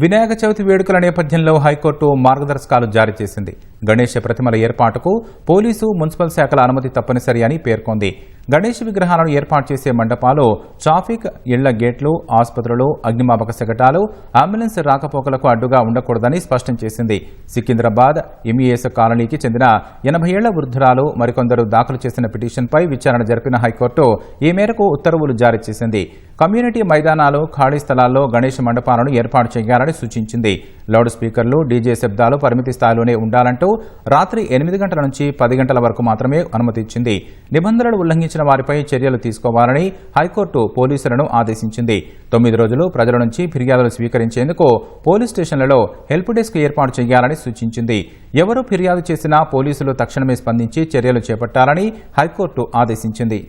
వినాయక చవితి వేడుకల నేపథ్యంలో హైకోర్టు మార్గదర్శకాలు జారీ చేసింది. గణేష్ ప్రతిమల ఏర్పాటుకు పోలీసు మున్సిపల్ శాఖల అనుమతి తప్పనిసరి అని పేర్కొంది. గణేష్ విగ్రహాలను ఏర్పాటు చేసే మండపాలు ట్రాఫిక్ ఇళ్ళ గేట్లు ఆసుపత్రులు అగ్నిమాపక శకటాలు అంబులెన్స్ రాకపోకలకు అడ్డుగా ఉండకూడదని స్పష్టం చేసింది. సికింద్రాబాద్ ఎంఈఎస్ కాలనీకి చెందిన ఎనభై ఏళ్ళ వృద్ధురాలు మరికొందరు దాఖలు చేసిన పిటిషన్పై విచారణ జరిపిన హైకోర్టు ఈ మేరకు ఉత్తర్వులు జారీ చేసింది. కమ్యూనిటీ మైదానాలు ఖాళీ స్థలాల్లో గణేష్ మండపాలను ఏర్పాటు చేయాలని సూచించింది. లౌడ్ స్పీకర్లు డీజే శబ్దాలు పరిమితి స్థాయిలోనే ఉండాలంటూ రాత్రి ఎనిమిది గంటల నుంచి పది గంటల వరకు మాత్రమే అనుమతిచ్చింది. నిబంధనలు ఉల్లంఘించిన వారిపై చర్యలు తీసుకోవాలని హైకోర్టు పోలీసులను ఆదేశించింది. తొమ్మిది రోజులు ప్రజల నుంచి ఫిర్యాదులు స్వీకరించేందుకు పోలీస్ స్టేషన్లలో హెల్ప్ డెస్క్ ఏర్పాటు చేయాలని సూచించింది. ఎవరు ఫిర్యాదు చేసినా పోలీసులు తక్షణమే స్పందించి చర్యలు చేపట్టాలని హైకోర్టు ఆదేశించింది.